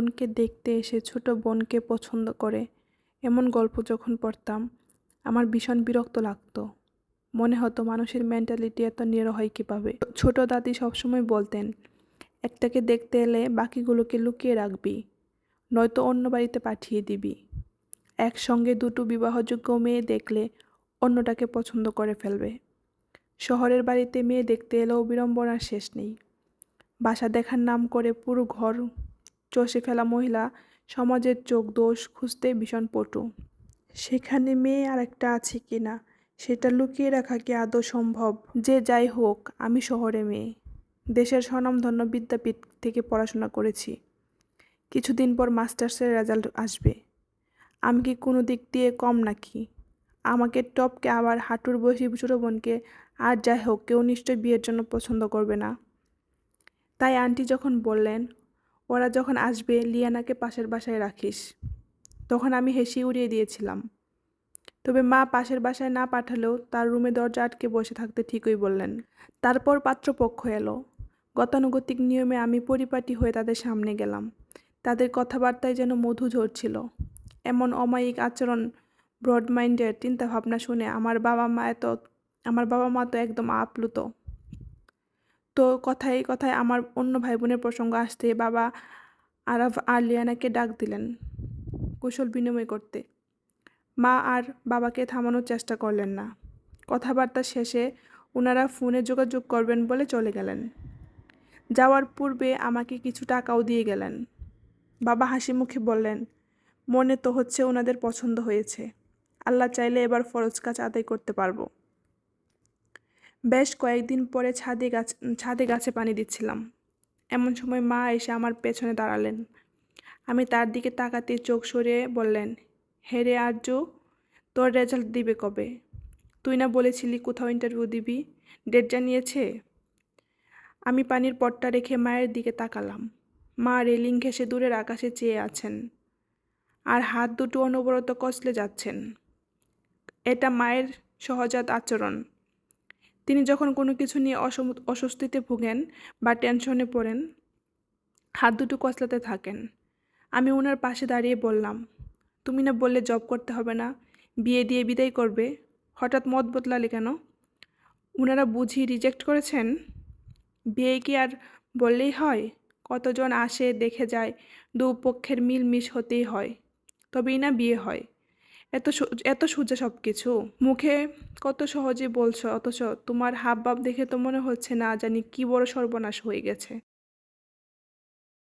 বোনকে দেখতে এসে ছোট বোনকে পছন্দ করে। এমন গল্প যখন পড়তাম, আমার ভীষণ বিরক্ত লাগতো। মনে হতো মানুষের মেন্টালিটি এত নিরো হয় কীভাবে? ছোট দাদি সবসময় বলতেন, একটাকে দেখতে এলে বাকিগুলোকে লুকিয়ে রাখবি, নয়তো অন্য বাড়িতে পাঠিয়ে দিবি। একসঙ্গে দুটো বিবাহযোগ্য মেয়ে দেখলে অন্যটাকে পছন্দ করে ফেলবে। শহরের বাড়িতে মেয়ে দেখতে এলেও বিড়ম্বনার শেষ নেই। বাসা দেখার নাম করে পুরো ঘর চষে ফেলা মহিলা সমাজের চোখ দোষ খুঁজতে ভীষণ পটু। সেখানে মেয়ে আর একটা আছে কি না সেটা লুকিয়ে রাখা কি আদৌ সম্ভব? যে যাই হোক, আমি শহরে মেয়ে। দেশের স্বনামধন্য বিদ্যাপীঠ থেকে পড়াশোনা করেছি। কিছুদিন পর মাস্টার্সের রেজাল্ট আসবে। আমি কি কোনো দিক দিয়ে কম নাকি? আমাকে টপকে আবার হাঁটুর বসি ছোটো বোনকে আর যাই হোক, কেউ নিশ্চয় বিয়ের জন্য পছন্দ করবে না। তাই আন্টি যখন বললেন ওরা যখন আসবে, লিয়ানাকে পাশের বাসায় রাখিস। তখন আমি হেসে উড়িয়ে দিয়েছিলাম। তবে মা পাশের বাসায় না পাঠালেও তার রুমে দরজা আটকে বসে থাকতে ঠিকই বললেন। তারপর পাত্রপক্ষ এলো। গতানুগতিক নিয়মে আমি পরিপাটি হয়ে তাদের সামনে গেলাম। তাদের কথাবার্তায় যেন মধু ঝরছিল। এমন অমায়িক আচরণ ব্রড মাইন্ডের চিন্তাভাবনা শুনে আমার বাবা মা এত আমার বাবা মা তো একদম আপ্লুত। তো কথায় কথায় আমার অন্য ভাই বোনের প্রসঙ্গ আসতে বাবা আরাফ আর লিয়ানাকে ডাক দিলেন কুশল বিনিময় করতে। মা আর বাবাকে থামানোর চেষ্টা করলেন না। কথাবার্তা শেষে ওনারা ফোনে যোগাযোগ করবেন বলে চলে গেলেন। যাওয়ার পূর্বে আমাকে কিছু টাকাও দিয়ে গেলেন। বাবা হাসি মুখে বললেন, মনে তো হচ্ছে ওনাদের পছন্দ হয়েছে। আল্লাহ চাইলে এবার ফরজ কাজ আদায় করতে পারব। বেশ কয়েকদিন পরে ছাদে গাছ, ছাদে গাছে পানি দিচ্ছিলাম। এমন সময় মা এসে আমার পেছনে দাঁড়ালেন। আমি তার দিকে তাকাতে চোখ সরিয়ে বললেন, হে রে আর্য, তোর রেজাল্ট দিবে কবে? তুই না বলেছিলি কোথাও ইন্টারভিউ দিবি? ডেট জানিয়েছে? আমি পানির পটটা রেখে মায়ের দিকে তাকালাম। মা রেলিং ঘেঁষে দূরের আকাশে চেয়ে আছেন আর হাত দুটো অনবরত কচলে যাচ্ছেন। এটা মায়ের সহজাত আচরণ। তিনি যখন কোনো কিছু নিয়ে অস্বস্তিতে ভুগেন বা টেনশনে পড়েন, হাত দুটো কচলাতে থাকেন। আমি ওনার পাশে দাঁড়িয়ে বললাম, তুমি না বললে জব করতে হবে না, বিয়ে দিয়ে বিদায় করবে? হঠাৎ মত বদলালে কেন? ওনারা বুঝি রিজেক্ট করেছেন? বিয়ে কি আর বললেই হয়? কতজন আসে, দেখে যায় দু পক্ষের মিলমিশ হতেই হয়। তবেই না বিয়ে হয়। এত এত সোজা সব কিছু মুখে কত সহজে বলছো, অথচ তোমার হাব ভাব দেখে তো মনে হচ্ছে না জানি কি বড় সর্বনাশ হয়ে গেছে।